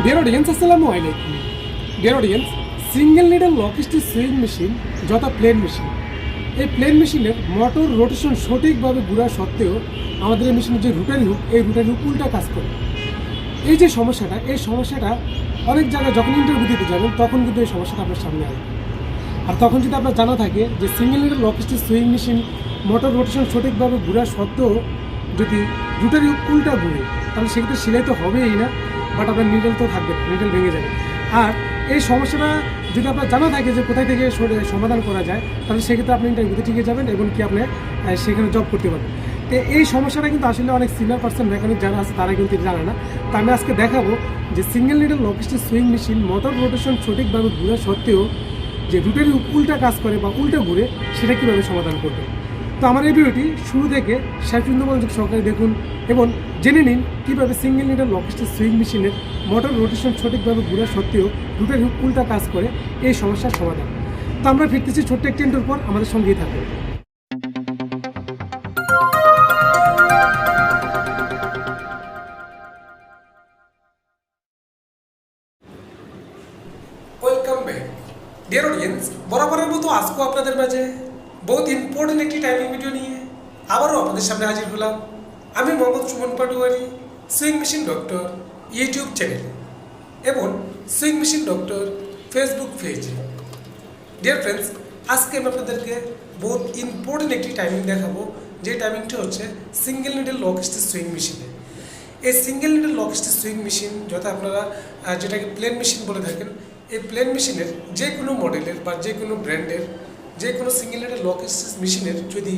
Deer audience আসসালামু আলাইকুম dear audience single needle lock stitch sewing machine যথা plain machine এই প্লেন মেশিনের মোটর রোটেশন সঠিকভাবে ঘোরা সত্ত্বেও আমাদের এই মেশিনের যে রুটারি হুক এই রুটারি হুক উল্টা কাজ করে। এই যে সমস্যাটা, এই সমস্যাটা অনেক জায়গায় যখন ইন্টারভিউ দিতে যাবেন, তখন কিন্তু এই সমস্যাটা আপনার সামনে আসবে। আর তখন যদি আপনার জানা থাকে যে single needle lock stitch sewing machine motor rotation সঠিকভাবে ঘোরা সত্ত্বেও যদি রুটারি হুক উল্টা ঘুরে, তাহলে সেক্ষেত্রে সেলাই তো হবেই না। বাট আপনার নিডল তো থাকবে নিডল ভেঙে যাবে। আর এই সমস্যাটা যদি আপনার জানা থাকে যে কোথায় থেকে সমাধান করা যায়, তাহলে সেক্ষেত্রে আপনি ইন্টারভিউতে টিকে যাবেন এবং কি আপনি সেখানে জব করতে পারবেন। তো এই সমস্যাটা কিন্তু আসলে অনেক সিনিয়র পার্সন মেকানিক যারা আছে, তারা কিন্তু জানে না। তা আমি আজকে দেখাবো যে single needle lockstitch sewing machine motor rotation সঠিকভাবে ঘুরে সত্ত্বেও যে রুটের উল্টা কাজ করে বা উল্টা ঘুরে, সেটা কীভাবে সমাধান করবে। তো আমার এই ভিডিওটি শুরু থেকে শেষ পর্যন্ত মনোযোগ সহকারে দেখুন এবং জেনে নিন কীভাবে সিঙ্গেল নিডার লকিস্টিক সুইং মেশিনের মোটর রোটেশন সঠিকভাবে ঘোরা সত্ত্বেও রুটের উল্টা কাজ করে এই সমস্যার সমাধান। তো আমরা ফিরতেছি ছোট্ট একটি ইন্টার পর, আমাদের সঙ্গেই থাকবে বরাবরের মতো আজকেও আপনাদের মাঝে বহুত ইম্পর্টেন্ট একটি টাইমিং ভিডিও নিয়ে আবারও আপনাদের সামনে হাজির হলাম আমি Mohammad Sumon Patwari sewing machine doctor YouTube channel এবং sewing machine doctor Facebook page dear friends আজকে আমি আপনাদেরকে বহুত ইম্পর্টেন্ট একটি টাইমিং দেখাবো। যে টাইমিংটা হচ্ছে single needle lock stitch sewing মেশিনে এই single needle lock stitch sewing machine যথা আপনারা যেটাকে প্লেন মেশিন বলে থাকেন, এই প্লেন মেশিনের যে কোনো মডেলের বা যে কোনো ব্র্যান্ডের যে কোনো সিঙ্গেল নিডেল লক মেশিনের যদি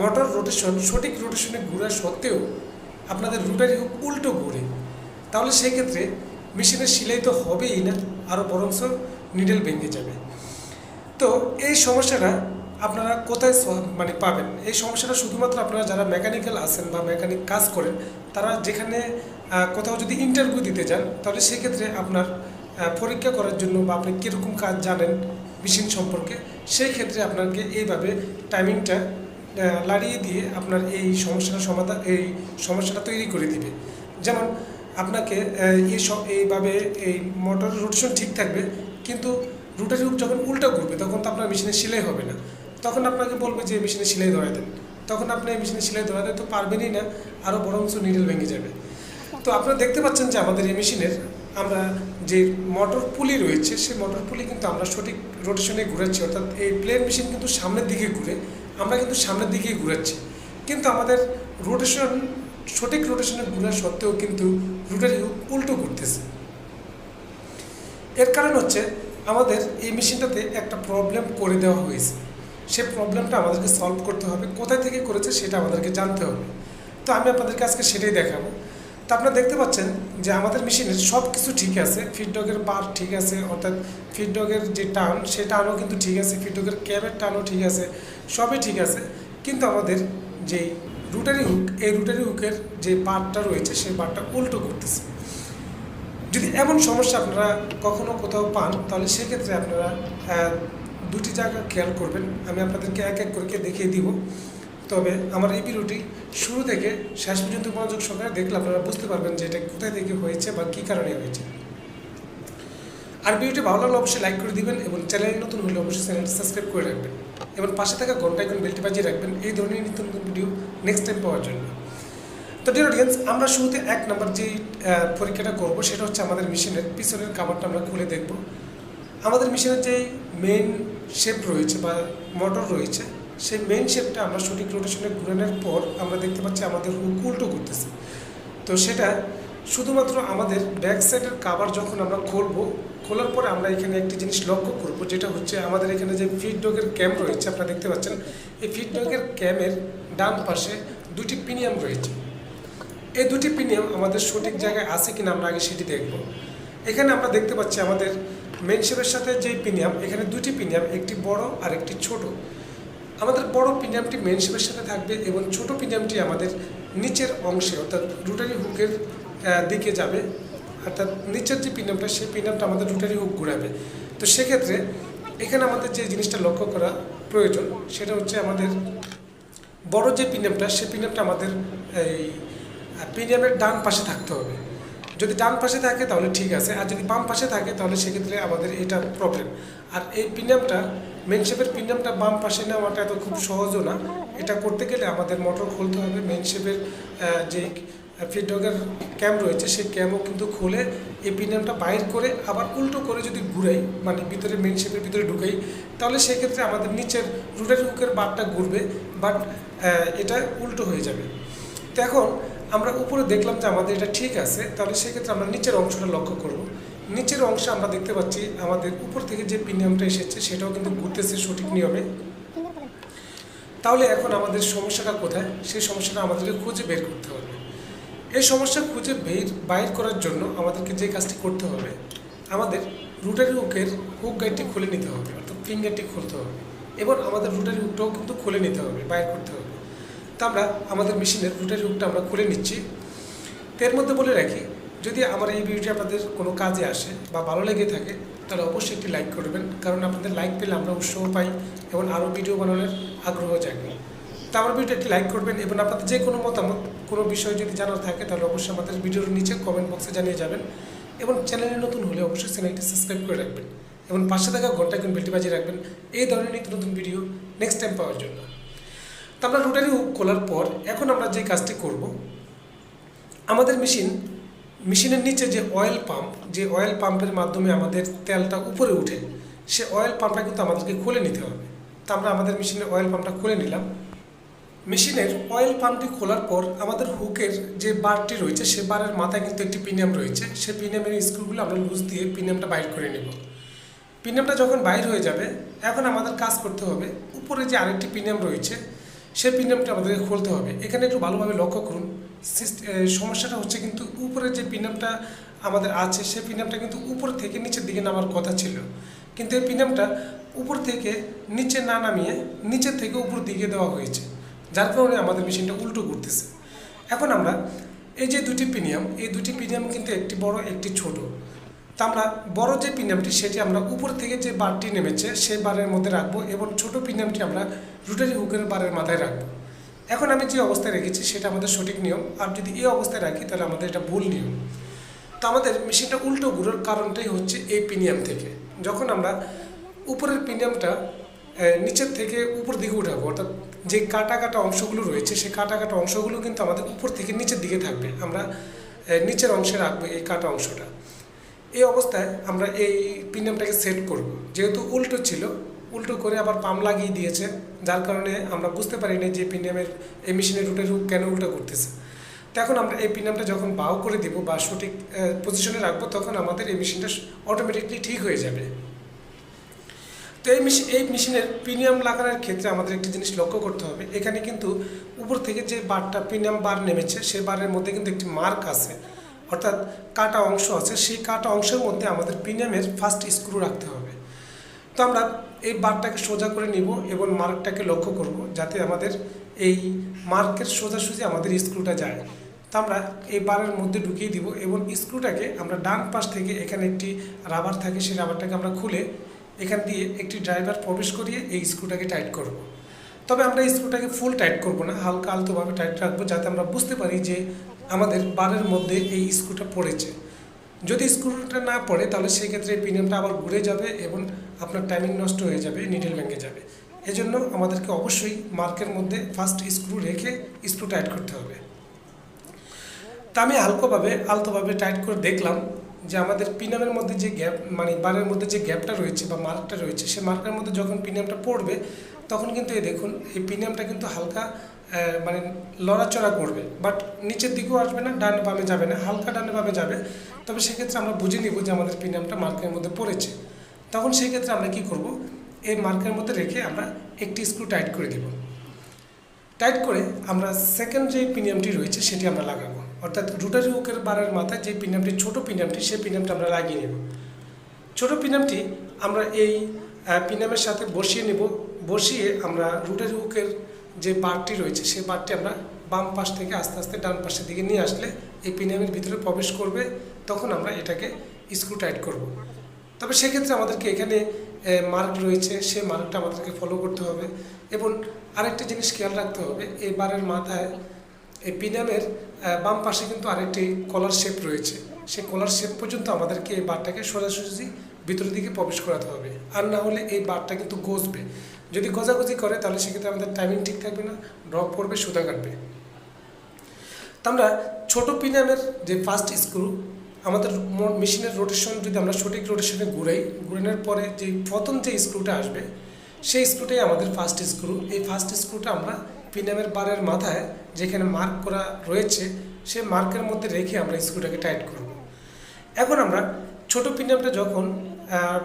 মোটর রোটেশন সঠিক রোটেশনে ঘোরা সত্ত্বেও আপনাদের রুটারি হুক উল্টো ঘুরে তাহলে সেই ক্ষেত্রে মেশিনের সেলাই তো হবেই না আরও বরংস নিডেল ভেঙে যাবে। তো এই সমস্যাটা আপনারা কোথায় মানে পাবেন? এই সমস্যাটা শুধুমাত্র আপনারা যারা মেকানিক্যাল আছেন বা মেকানিক কাজ করেন, তারা যেখানে কোথাও যদি ইন্টারভিউ দিতে যান, তাহলে সেক্ষেত্রে আপনার পরীক্ষা করার জন্য বা আপনি কীরকম কাজ জানেন মেশিন সম্পর্কে সেই ক্ষেত্রে আপনাকে এইভাবে টাইমিংটা লাড়িয়ে দিয়ে আপনার এই সমস্যাটা সমাধান এই সমস্যাটা তৈরি করে দিবে। যেমন আপনাকে এই সব, এইভাবে এই মোটর রোটেশন ঠিক থাকবে, কিন্তু রুটারি হুক যখন উল্টা ঘুরবে তখন তো আপনার মেশিনে সেলাই হবে না। তখন আপনাকে বলবে যে, মেশিনে সেলাই ধরা দেন। তখন আপনি এই মেশিনে সেলাই ধরা দেন তো পারবেনই না আরও বরঞ্চ নিডল ভেঙে যাবে। তো আপনারা দেখতে পাচ্ছেন যে, আমাদের এই মেশিনের আমরা যে মোটর পুলি রয়েছে, সেই মোটর পুলি কিন্তু আমরা সঠিক রোটেশনে ঘুরাচ্ছি, অর্থাৎ এই প্লেন মেশিন কিন্তু সামনের দিকে ঘুরে, আমরা কিন্তু সামনের দিকেই ঘুরাচ্ছি। কিন্তু আমাদের রোটেশন সঠিক রোটেশনে ঘুরা সত্ত্বেও কিন্তু রুটের উল্টো ঘুরতেছে। এর কারণ হচ্ছে, আমাদের এই মেশিনটাতে একটা প্রবলেম করে দেওয়া হয়েছে। সে প্রবলেমটা আমাদেরকে সলভ করতে হবে, কোথায় থেকে করেছে সেটা আমাদেরকে জানতে হবে। তো আমি আপনাদেরকে আজকে সেটাই দেখাবো। তো আপনারা দেখতে পাচ্ছেন যে আমাদের মেশিনের সব কিছু ঠিক আছে ফিডডগের বার ঠিক আছে, অর্থাৎ ফিডডগের যে টান, সে টানও কিন্তু ঠিক আছে ফিডডগের ক্যাবের টানও ঠিক আছে, সবই ঠিক আছে। কিন্তু আমাদের যে রুটারি হুক এই রুটারি হুকের যে বারটা রয়েছে, সেই বারটা উল্টো করতেছে। যদি এমন সমস্যা আপনারা কখনো কোথাও পান, তাহলে সেক্ষেত্রে আপনারা দুটি জায়গা খেয়াল করবেন। আমি আপনাদেরকে এক এক করে দেখিয়ে দিব। তবে আমার এই ভিডিওটি শুরু থেকে শেষ পর্যন্ত মনোযোগ সহকারে দেখলে আপনারা বুঝতে পারবেন যে এটা কোথায় থেকে হয়েছে বা কী কারণে হয়েছে। আর ভিডিওটি ভালো লাগলে অবশ্যই লাইক করে দিবেন এবং চ্যানেল নতুন হলে অবশ্যই চ্যানেলটি সাবস্ক্রাইব করে রাখবেন এবং পাশে থাকা ঘণ্টা এখন বেলটি বাজিয়ে রাখবেন এই ধরনের নিত্য নতুন ভিডিও নেক্সট টাইম পাওয়ার জন্য। তো ডিয়ার অডিয়েন্স আমরা শুরুতে এক নম্বর যে পরীক্ষাটা করব সেটা হচ্ছে আমাদের মেশিনের পিছনের কাভারটা আমরা খুলে দেখব। আমাদের মেশিনের যে মেন শেপ রয়েছে বা মোটর রয়েছে সেই মেইন শেপটা আমরা সঠিক রোটেশনে ঘুরানোর পর আমরা দেখতে পাচ্ছি আমাদের হুক উল্টো করতেছে। তো সেটা শুধুমাত্র আমাদের ব্যাক সাইডের কাভার যখন আমরা খুলবো, খোলার পরে আমরা এখানে একটি জিনিস লক্ষ্য করব, যেটা হচ্ছে আমাদের এখানে যে ফিডডগের ক্যাম রয়েছে, আপনারা দেখতে পাচ্ছেন, এই ফিডডগের ক্যামের ডান পাশে দুটি পিনিয়াম রয়েছে। এই দুটি পিনিয়াম আমাদের সঠিক জায়গায় আছে কিনা আমরা আগে সেটি দেখব। এখানে আমরা দেখতে পাচ্ছি আমাদের মেন শেপের সাথে যে পিনিয়াম এখানে দুটি পিনিয়াম একটি বড় আর একটি ছোট। আমাদের বড় পিনিয়ামটি মেন শেপের সাথে থাকবে এবং ছোট পিনিয়ামটি আমাদের নিচের অংশে, অর্থাৎ রুটারি হুকের দিকে যাবে। অর্থাৎ নিচের যে পিনিয়ামটা সেই পিনিয়ামটা আমাদের রুটারি হুক ঘুরাবে। তো সেক্ষেত্রে এখানে আমাদের যে জিনিসটা লক্ষ্য করা প্রয়োজন, সেটা হচ্ছে আমাদের বড় যে পিনিয়ামটা সেই পিনিয়ামটা আমাদের এই পিনিয়ামের ডান পাশে থাকতে হবে। যদি ডান পাশে থাকে তাহলে ঠিক আছে, আর যদি বাম পাশে থাকে তাহলে সেক্ষেত্রে আমাদের এটা প্রবলেম আর এই পিনিয়ামটা মেন শেপের পিনিয়ামটা বাম পাশে নেওয়াটা এত খুব সহজও না। এটা করতে গেলে আমাদের মোটর খুলতে হবে। মেনশেপের যে ফিডডগের ক্যাম রয়েছে, সেই ক্যামও কিন্তু খুলে এই পিনিয়ামটা বাইর করে আবার উল্টো করে যদি ঘুরাই মানে ভিতরে মেনশেপের ভিতরে ঢুকাই, তাহলে সেক্ষেত্রে আমাদের নিচের রুটের হুকের বারটা ঘুরবে বাট এটা উল্টো হয়ে যাবে। তো এখন আমরা উপরে দেখলাম যে আমাদের এটা ঠিক আছে, তাহলে সেক্ষেত্রে আমরা নিচের অংশটা লক্ষ্য করব। নিচের অংশে আমরা দেখতে পাচ্ছি আমাদের উপর থেকে যে প্রিমিয়ামটা এসেছে, সেটাও কিন্তু ঘুরতেছে সঠিক নিয়মে। তাহলে এখন আমাদের সমস্যাটা কোথায়? সেই সমস্যাটা আমাদেরকে খুঁজে বের করতে হবে। এই সমস্যা খুঁজে বের, বাইর করার জন্য আমাদেরকে যে কাজটি করতে হবে, আমাদের রুটারি হুকের হুক গাইডটি খুলে নিতে হবে, অর্থাৎ ফিঙ্গারটি খুলতে হবে। এবং আমাদের রুটারি হুকটাও কিন্তু খুলে নিতে হবে, বাইর করতে হবে। তা আমরা, আমাদের মেশিনের রুটারি হুকটা আমরা খুলে নিচ্ছি। এর মধ্যে বলে রাখি যদি আমার এই ভিডিওটি আপনাদের কোনো কাজে আসে বা ভালো লেগে থাকে, তাহলে অবশ্যই একটি লাইক করবেন। কারণ আপনাদের লাইক পেলে আমরা উৎসাহ পাই এবং আরও ভিডিও বানানোর আগ্রহ জাগে তা আমার ভিডিও একটি লাইক করবেন এবং আপনাদের যে কোনো মতামত, কোনো বিষয় যদি জানার থাকে, তাহলে অবশ্যই আমাদের ভিডিওর নিচে কমেন্ট বক্সে জানিয়ে যাবেন এবং চ্যানেলে নতুন হলে অবশ্যই চ্যানেলটি সাবস্ক্রাইব করে রাখবেন এবং পাশে থাকা ঘণ্টা কিন্তু বেলটি বাজিয়ে রাখবেন। এই ধরনের নিত্য নতুন ভিডিও নেক্সট টাইম পাওয়ার জন্য। তো আমরা রোটারি খোলার পর এখন আমরা যে কাজটি করব, আমাদের মেশিন মেশিনের নিচে যে অয়েল পাম্প যে অয়েল পাম্পের মাধ্যমে আমাদের তেলটা উপরে উঠে, সে অয়েল পাম্পটা কিন্তু আমাদেরকে খুলে নিতে হবে। তা আমরা আমাদের মেশিনের অয়েল পাম্পটা খুলে নিলাম। মেশিনের অয়েল পাম্পটি খোলার পর আমাদের হুকের যে বারটি রয়েছে, সে বারের মাথায় কিন্তু একটি পিনিয়াম রয়েছে। সে পিনিয়ামের স্ক্রুগুলো আমরা লুজ দিয়ে পিনিয়ামটা বাইর করে নেব। পিনিয়ামটা যখন বাইর হয়ে যাবে, এখন আমাদের কাজ করতে হবে, উপরে যে আরেকটি পিনিয়াম রয়েছে সেই পিনিয়ামটা আমাদেরকে খুলতে হবে। এখানে একটু ভালোভাবে লক্ষ্য করুন। সমস্যাটা হচ্ছে কিন্তু উপরে যে পিনিয়ামটা আমাদের আছে, সেই পিনিয়ামটা কিন্তু উপর থেকে নিচের দিকে নামার কথা ছিল। কিন্তু এই পিনিয়ামটা উপর থেকে নিচে না নামিয়ে নিচের থেকে উপর দিকে দেওয়া হয়েছে। যার কারণে আমাদের মেশিনটা উল্টো ঘুরতেছে এখন আমরা এই যে দুটি পিনিয়াম এই দুটি পিনিয়াম কিন্তু একটি বড়, একটি ছোট। তা আমরা বড় যে পিনিয়ামটি সেটি আমরা উপর থেকে যে বারটি নেমেছে, সেই বারের মধ্যে রাখব এবং ছোট পিনিয়ামটি আমরা রুটারি হুকের বারের মাথায় রাখব। এখন আমি যে অবস্থায় রেখেছি, সেটা আমাদের সঠিক নিয়ম। আর যদি এই অবস্থায় রাখি, তাহলে আমাদের এটা ভুল নিয়ম। তো আমাদের মেশিনটা উল্টো ঘুরার কারণটাই হচ্ছে এই পিনিয়াম থেকে। যখন আমরা উপরের পিনিয়ামটা নিচের থেকে উপর দিকে উঠাবো, অর্থাৎ যে কাটা কাটা অংশগুলো রয়েছে, সেই কাটা কাটা অংশগুলো কিন্তু আমাদের উপর থেকে নিচের দিকে থাকবে। আমরা নিচের অংশে রাখব এই কাটা অংশটা। এই অবস্থায় আমরা এই পিনিয়ামটাকে সেট করব। যেহেতু উল্টো ছিল, উল্টো করে আবার পাম লাগিয়ে দিয়েছে, যার কারণে আমরা বুঝতে পারি না যে পিনিয়ামের এই মেশিনের রুটের রূপ কেন উল্টো করতেছে। তো এখন আমরা এই পিনিয়ামটা যখন বাও করে দিব বা সঠিক পজিশনে রাখব, তখন আমাদের এই মেশিনটা অটোমেটিকলি ঠিক হয়ে যাবে। তো এই মেশিন এই মেশিনের প্রিমিয়াম লাগানোর ক্ষেত্রে আমাদের একটি জিনিস লক্ষ্য করতে হবে। এখানে কিন্তু উপর থেকে যে বারটা প্রিমিয়াম বার নেমেছে সেই বারের মধ্যে কিন্তু একটি মার্ক আছে। অর্থাৎ কাটা অংশ আছে, সেই কাটা অংশের মধ্যে আমাদের প্রিমিয়ামের ফার্স্ট স্ক্রু রাখতে হবে। তো আমরা এই বারটাকে সোজা করে নিব এবং মার্কটাকে লক্ষ্য করব যাতে আমাদের এই মার্কের সোজাসুজি আমাদের স্ক্রুটা যায়। তো আমরা এই বারের মধ্যে ঢুকিয়ে দিব এবং স্ক্রুটাকে আমরা ডান পাশ থেকে এখানে একটি রাবার থাকে, সেই রাবারটাকে আমরা খুলে এখান দিয়ে একটি ড্রাইভার প্রবেশ করিয়ে এই স্ক্রুটাকে টাইট করব। তবে আমরা স্ক্রুটাকে ফুল টাইট করব না, হালকা আলতোভাবে টাইট রাখব যাতে আমরা বুঝতে পারি যে আমাদের বারের মধ্যে এই স্ক্রুটা পড়েছে। যদি স্ক্রুটা না পড়ে, তাহলে সেক্ষেত্রে পিনিয়মটা আবার ঘুরে যাবে এবং আপনার টাইমিং নষ্ট হয়ে যাবে নিডেল ব্যাঙ্কে যাবে। এজন্য আমাদেরকে অবশ্যই মার্কের মধ্যে ফার্স্ট স্ক্রু রেখে স্ক্রু টাইট করতে হবে। তা আমি হালকাভাবে, আলতোভাবে টাইট করে দেখলাম। যে আমাদের পিনামের মধ্যে যে গ্যাপ মানে বারের মধ্যে যে গ্যাপটা রয়েছে বা মার্কটা রয়েছে সেই মার্কের মধ্যে যখন পিনিয়ামটা পড়বে, তখন কিন্তু এই দেখুন, এই পিনিয়ামটা কিন্তু হালকা মানে লড়াচড়া করবে। বাট নিচের দিকেও আসবে না, ডানে বামে যাবে না, হালকা ডানে বামে যাবে। তবে সেক্ষেত্রে আমরা বুঝে নিব যে আমাদের পিনিয়ামটা মার্কের মধ্যে পড়েছে। তখন সেই ক্ষেত্রে আমরা কি করব? এই মার্কের মধ্যে রেখে আমরা একটি স্ক্রু টাইট করে দিব। টাইট করে আমরা সেকেন্ড যে পিনিয়ামটি রয়েছে, সেটি আমরা লাগাবো। অর্থাৎ রুটারি হুকের বারের মাথায় যে পিনামটি, ছোট পিনামটি সেই পিনিয়ামটা আমরা লাগিয়ে নেব। ছোট পিনামটি আমরা এই পিনামের সাথে বসিয়ে নেব। বসিয়ে আমরা রুটারি হুকের যে বারটি রয়েছে সেই বারটি আমরা বাম পাশ থেকে আস্তে আস্তে ডান পাশের দিকে নিয়ে আসলে এই পিনামের ভিতরে প্রবেশ করবে। তখন আমরা এটাকে স্ক্রু টাইট করব। তবে সেক্ষেত্রে আমাদেরকে এখানে মার্ক রয়েছে। সেই মার্কটা আমাদেরকে ফলো করতে হবে। এবং আরেকটা জিনিস খেয়াল রাখতে হবে এই বারের মাথায় এই পিনামের বাম পাশে কিন্তু আরেকটি কলার শেপ রয়েছে। সেই কলার শেপ পর্যন্ত আমাদেরকে এই বারটাকে সোজাসুজি ভিতরের দিকে প্রবেশ করাতে হবে। আর না হলে এই বারটা কিন্তু গজবে। যদি গজাগজি করে, তাহলে সেক্ষেত্রে আমাদের টাইমিং ঠিক থাকবে না ড্রপ করবে সুতা কাটবে। আমরা ছোটো পিনামের যে ফার্স্ট স্ক্রু আমাদের মেশিনের রোটেশন যদি আমরা সঠিক রোটেশনে ঘুরাই, ঘুরানোর পরে যে প্রথম যে স্ক্রুটা আসবে, সেই স্ক্রুটাই আমাদের ফার্স্ট স্ক্রু এই ফার্স্ট স্ক্রুটা আমরা পিনামের বারের মাথায় যেখানে মার্ক করা রয়েছে, সেই মার্কের মধ্যে রেখে আমরা স্ক্রুটাকে টাইট করব। এখন আমরা ছোট পিনামটা যখন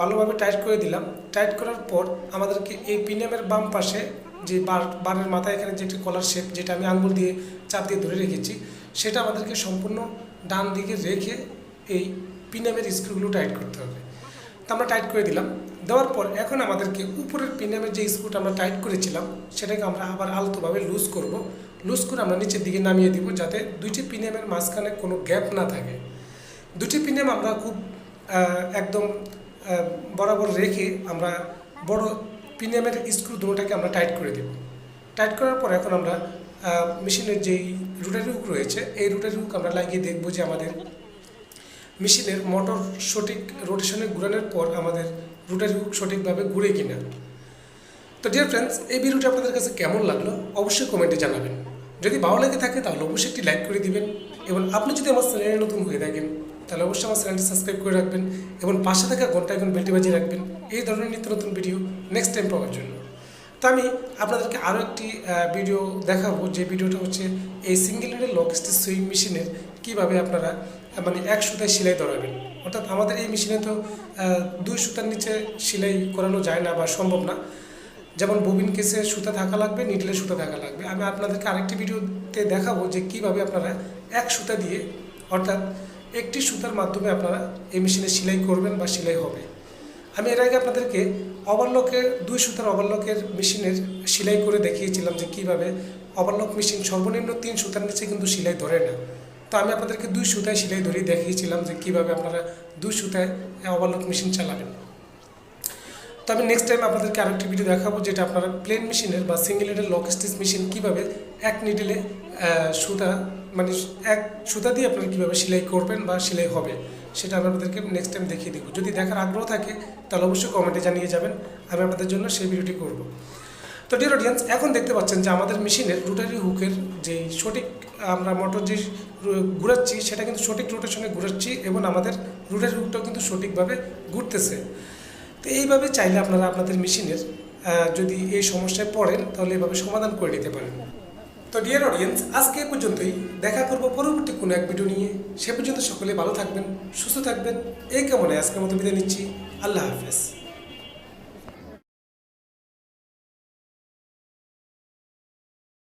ভালোভাবে টাইট করে দিলাম টাইট করার পর আমাদেরকে এই পিনামের বাম পাশে যে বার, বারের মাথায় এখানে যে একটি কলার শেপ যেটা আমি আঙ্গুল দিয়ে চাপ দিয়ে ধরে রেখেছি, সেটা আমাদেরকে সম্পূর্ণ ডান দিকে রেখে এই পিনামের স্ক্রুগুলো টাইট করতে হবে। তো আমরা টাইট করে দিলাম। দেওয়ার পর এখন আমাদেরকে উপরের পিনামের যে স্ক্রুটা আমরা টাইট করেছিলাম, সেটাকে আমরা আবার আলতোভাবে লুজ করব। লুজ করে আমরা নিচের দিকে নামিয়ে দিব যাতে দুইটি পিনামের মাঝখানে কোনো গ্যাপ না থাকে। দুটি পিনাম আমরা খুব একদম বরাবর রেখে আমরা বড় পিনামের স্ক্রু দুটোটাকে আমরা টাইট করে দেব। টাইট করার পর এখন আমরা মেশিনের যেই রুটারি হুক রয়েছে, এই রুটারি হুক আমরা লাগিয়ে দেখব যে আমাদের মেশিনের মোটর সঠিক রোটেশনে ঘুরানোর পর আমাদের রুটারি হুক সঠিকভাবে ঘুরে কিনা। তো ডিয়ার ফ্রেন্ডস এই ভিডিওটি আপনাদের কাছে কেমন লাগল অবশ্যই কমেন্টে জানাবেন। যদি ভালো লেগে থাকে তাহলে অবশ্যই একটি লাইক করে দিবেন এবং আপনি যদি আমার চ্যানেলে নতুন হয়ে থাকেন, তাহলে অবশ্যই আমার চ্যানেলটি সাবস্ক্রাইব করে রাখবেন এবং পাশে থাকা ঘণ্টা এখন বেলটি বাজিয়ে রাখবেন। এই ধরনের নিত্য নতুন ভিডিও নেক্সট টাইম পাওয়ার জন্য। তো আমি আপনাদেরকে আরও একটি ভিডিও দেখাবো। যে ভিডিওটা হচ্ছে এই সিঙ্গেল হেডের লক সুইং মেশিনের কীভাবে আপনারা মানে এক সুতায় সেলাই ধরাবেন অর্থাৎ আমাদের এই মেশিনে তো দুই সুতার নিচে সেলাই করানো যায় না বা সম্ভব না। যেমন ববিন কেসে সুতা থাকা লাগবে নিডলে সুতা থাকা লাগবে। আমি আপনাদেরকে আরেকটি ভিডিওতে দেখাবো যে কীভাবে আপনারা এক সুতা দিয়ে, অর্থাৎ একটি সুতার মাধ্যমে আপনারা এই মেশিনে সেলাই করবেন বা সেলাই হবে। আমি এর আগে আপনাদেরকে ওভারলকে দুই সুতার ওভারলকের মেশিনের সেলাই করে দেখিয়েছিলাম যে কীভাবে ওভারলক মেশিন সর্বনিম্ন তিন সুতার নিচে কিন্তু সেলাই ধরে না। তো আমি আপনাদেরকে দুই সুতায় সেলাই ধরিয়ে দেখিয়েছিলাম যে কীভাবে আপনারা দুই সুতায় ওভারলক মেশিন চালাবেন। তো আমি নেক্সট টাইম আপনাদেরকে আরেকটি ভিডিও দেখাবো যেটা আপনারা প্লেন মেশিনের বা সিঙ্গেল হেডের লক স্টিচ মেশিন কীভাবে এক নিডেলে সুতা মানে এক সুতা দিয়ে আপনারা কীভাবে সেলাই করবেন বা সেলাই হবে, সেটা আমি আপনাদেরকে নেক্সট টাইম দেখিয়ে দেবো। যদি দেখার আগ্রহ থাকে, তাহলে অবশ্যই কমেন্টে জানিয়ে যাবেন, আমি আপনাদের জন্য সেই ভিডিওটি করব। তো ডিয়ার অডিয়েন্স এখন দেখতে পাচ্ছেন যে আমাদের মেশিনের রোটারি হুকের যে সঠিক আমরা মোটর যে ঘুরাচ্ছি, সেটা কিন্তু সঠিক রোটেশনে ঘুরাচ্ছি এবং আমাদের রুটের হুকটাও কিন্তু সঠিকভাবে ঘুরতেছে। তো এইভাবে চাইলে আপনারা আপনাদের মেশিনের যদি এই সমস্যায় পড়েন, তাহলে এভাবে সমাধান করে নিতে পারেন। তো ডিয়ার অডিয়েন্স আজকে এ পর্যন্তই। দেখা করব পরবর্তী কোনো এক ভিডিও নিয়ে। সে পর্যন্ত সকলে ভালো থাকবেন, সুস্থ থাকবেন। এই কেমন আজকের মতো বিদায় নিচ্ছি। আল্লাহ হাফেজ।